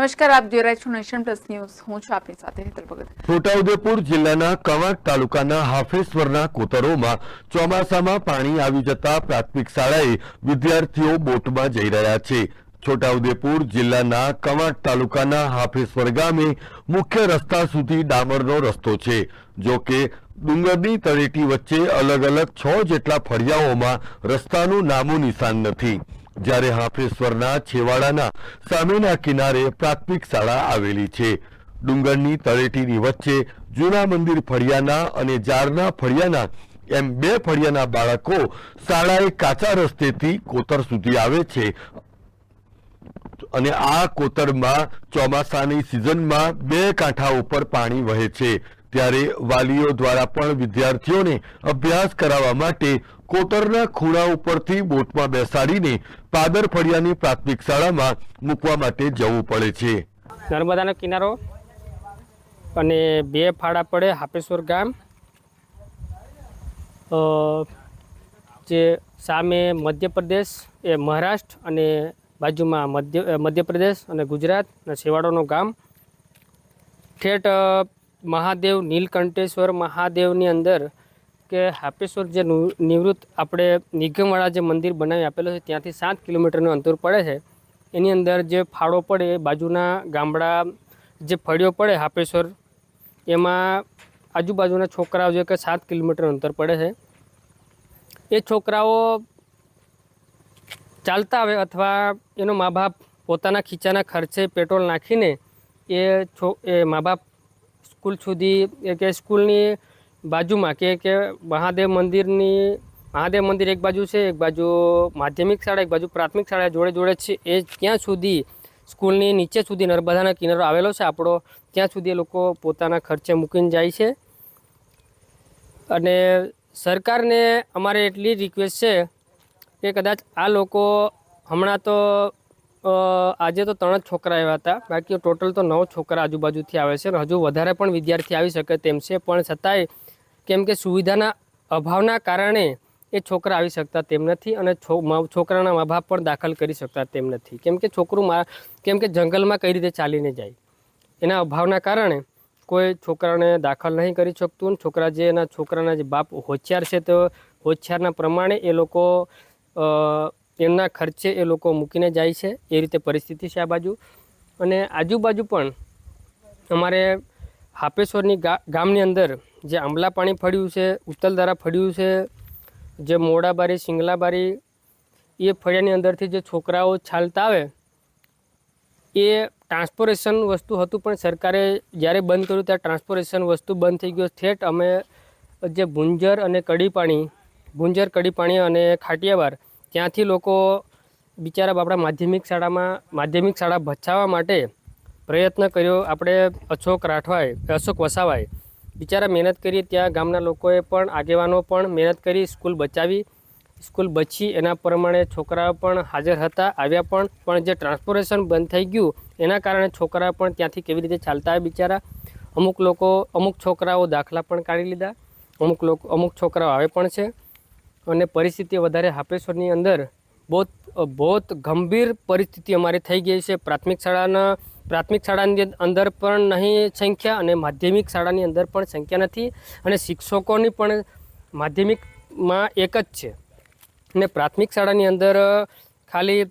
નમસ્કાર, આપ જોઈ રહ્યા છો નેશન પ્લસ ન્યૂઝ. હું છું આપની સાથે હેતલ ભગત. છોટાઉદેપુર જિલ્લાના કવાંટ તાલુકાના હાફેશ્વરના કોતરોમાં ચોમાસામાં પાણી આવી જતા પ્રાથમિક શાળાએ વિદ્યાર્થીઓ બોટમાં જઈ રહ્યા છે. છોટાઉદેપુર જિલ્લાના કવાંટ તાલુકાના હાફેશ્વર ગામે મુખ્ય રસ્તા સુધી ડામરનો રસ્તો છે. જો કે ડુંગરની તળેટી વચ્ચે અલગ અલગ છ જેટલા ફળિયાઓમાં રસ્તાનું નામો નિશાન નથી. જ્યારે હાફેશ્વરના છેવાડાના સામેના કિનારે પ્રાથમિક શાળા આવેલી છે. ડુંગરની તળેટીની વચ્ચે જૂના મંદિર ફળિયાના અને જારના ફળિયાના એમ બે ફળિયાના બાળકો શાળાએ કાચા રસ્તેથી કોતર સુધી આવે છે. અને આ કોતરમાં ચોમાસાની સિઝનમાં બે કાંઠા ઉપર પાણી વહે છે. ત્યારે વાલીઓ દ્વારા પણ વિદ્યાર્થીઓને અભ્યાસ કરાવવા માટે કોતરના ખૂણા ઉપરથી બોટમાં બેસાડીને પાદર ફળિયાની પ્રાથમિક શાળામાં મૂકવા માટે જવું પડે છે. નર્મદાનો કિનારો અને બે ફાળા પડે હાપેશ્વર ગામ. જે સામે મધ્યપ્રદેશ એ મહારાષ્ટ્ર અને બાજુમાં મધ્ય, મધ્યપ્રદેશ અને ગુજરાત અને છેવાડોનું ગામ. ઠેઠ મહાદેવ નીલકંઠેશ્વર મહાદેવની અંદર કે હાપેશ્વર જે નિવૃત્ત આપણે નિગમવાળા જે મંદિર બનાવી આપેલું છે, ત્યાંથી સાત કિલોમીટરનું અંતર પડે છે. એની અંદર જે ફાળો પડે, એ બાજુના ગામડા જે ફળિયો પડે હાપેશ્વર, એમાં આજુબાજુના છોકરાઓ જે કે સાત કિલોમીટર અંતર પડે છે. એ છોકરાઓ ચાલતા આવે અથવા એનો મા બાપ પોતાના ખીચાના ખર્ચે પેટ્રોલ નાખીને એ છો, એ મા બાપ સ્કૂલ સુધી કે સ્કૂલની બાજુમાં કે કે મહાદેવ મંદિરની, મહાદેવ મંદિર એક બાજુ છે, એક બાજુ માધ્યમિક શાળા, એક બાજુ પ્રાથમિક શાળા જોડે જોડે છે. એ ત્યાં સુધી સ્કૂલની નીચે સુધી નર્મદાના કિનારો આવેલો છે. આપણો ત્યાં સુધી એ લોકો પોતાના ખર્ચે મૂકીને જાય છે. અને સરકારને અમારે એટલી રિક્વેસ્ટ છે કે કદાચ આ લોકો હમણાં તો આજે તો ત્રણ જ છોકરા આવ્યા હતા. બાકી ટોટલ તો નવ છોકરા આજુબાજુથી આવે છે અને હજુ વધારે પણ વિદ્યાર્થી આવી શકે તેમ છે. પણ છતાંય કેમ કે સુવિધાના અભાવના કારણે એ છોકરા આવી શકતા તેમ નથી અને છોકરાના મા બાપ પણ દાખલ કરી શકતા તેમ નથી. કેમ કે છોકરું કેમ કે જંગલમાં કઈ રીતે ચાલીને જાય? એના અભાવના કારણે કોઈ છોકરાને દાખલ નહીં કરી શકતું છોકરા જે એના છોકરાના જે બાપ હોશિયાર છે તો હોશિયારના પ્રમાણે એ લોકો એમના ખર્ચે એ લોકો મૂકીને જાય છે, એ રીતે પરિસ્થિતિ છે આ બાજુ. અને આજુબાજુ પણ અમારે હાપેશ્વરની ગા- ગામની અંદર જે આંબલા પાણી ફળ્યું છે ઉત્તલધારા ફળ્યું છે, જે મોડાબારી, સિંગલાબારી, એ ફળિયાની અંદરથી જે છોકરાઓ છાલતા આવે, એ ટ્રાન્સપોરેશન વસ્તુ હતું પણ સરકારે જ્યારે બંધ કર્યું ત્યારે ટ્રાન્સપોરેશન વસ્તુ બંધ થઈ ગયો. ઠેઠ અમે જે ભુંજર અને કડીપાણી, ભુંજર, કડીપાણી અને ખાટિયાવાર ત્યાંથી લોકો બિચારા આપણા માધ્યમિક શાળામાં, માધ્યમિક શાળા બચાવવા માટે પ્રયત્ન કર્યો. આપણે અશોક રાઠવાએ, અશોક વસાવાએ બિચારા મહેનત કરી. ત્યાં ગામના લોકોએ પણ, આગેવાનો પણ મહેનત કરી, સ્કૂલ બચાવી. સ્કૂલ બચી, એના પ્રમાણે છોકરાઓ પણ હાજર હતા, આવ્યા પણ. પણ જે ટ્રાન્સપોર્ટેશન બંધ થઈ ગયું, એના કારણે છોકરાઓ પણ ત્યાંથી કેવી રીતે ચાલતા આવ્યા બિચારા? અમુક લોકો, અમુક છોકરાઓ દાખલા પણ કાઢી લીધા. અમુક લોકો, અમુક છોકરાઓ આવે પણ છે. અને પરિસ્થિતિ વધારે હાપેશ્વરની અંદર બહુ બહુ ગંભીર પરિસ્થિતિ અમારી થઈ ગઈ છે. પ્રાથમિક શાળાના, પ્રાથમિક શાળાની અંદર પણ નહીં સંખ્યા અને માધ્યમિક શાળાની અંદર પણ સંખ્યા નથી અને શિક્ષકોની પણ માધ્યમિકમાં એક જ છે. અને પ્રાથમિક શાળાની અંદર ખાલી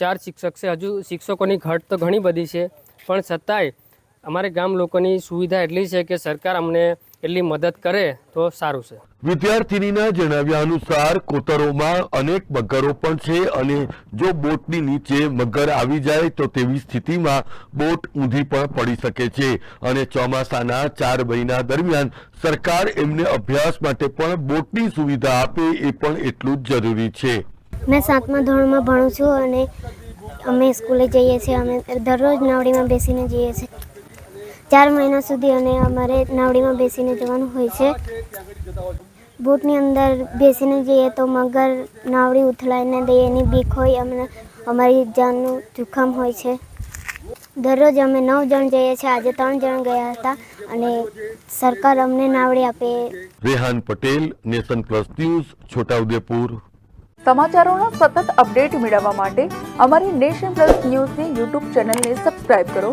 ચાર શિક્ષક છે. હજુ શિક્ષકોની ઘટ તો ઘણી બધી છે. પણ છતાંય અમારે ગામ લોકોની સુવિધા એટલી છે કે સરકાર અમને એટલી મદદ કરે તો સારું છે. વિદ્યાર્થીનીના જણાવ્યા અનુસાર કોતરોમાં અનેક મગરો પણ છે અને જો બોટની નીચે મગર આવી જાય તો તેવી સ્થિતિમાં બોટ ઊંધી પણ પડી શકે છે અને ચોમાસાના ચાર મહિના દરમિયાન સરકાર એમને અભ્યાસ માટે પણ બોટની સુવિધા આપે એ પણ એટલું જ જરૂરી છે. મેં સાતમા ધોરણમાં ભણું છું અને અમે સ્કૂલે જઈએ છીએ. અમે દરરોજ નાવડીમાં બેસીને જઈએ છીએ. ચાર મહિના સુધી અને અમારે નાવડીમાં બેસીને જવાનું હોય છે. બોટની અંદર બેસીને જઈએ તો મગર નાવડી ઉથલાઈને દે એની બીક હોય અમને અમારી જાનનું જોખમ હોય છે. દરરોજ અમે નવ જણ જઈએ છીએ આજે ત્રણ જણ ગયા હતા અને સરકાર અમને નાવડી આપે. Rehan Patel nation plus news Chhotaudepur. સમાચારોના સતત અપડેટ મેળવવા માટે અમારી નેશન પ્લસ ન્યૂઝની યુટ્યુબ ચેનલને સબસ્ક્રાઇબ કરો.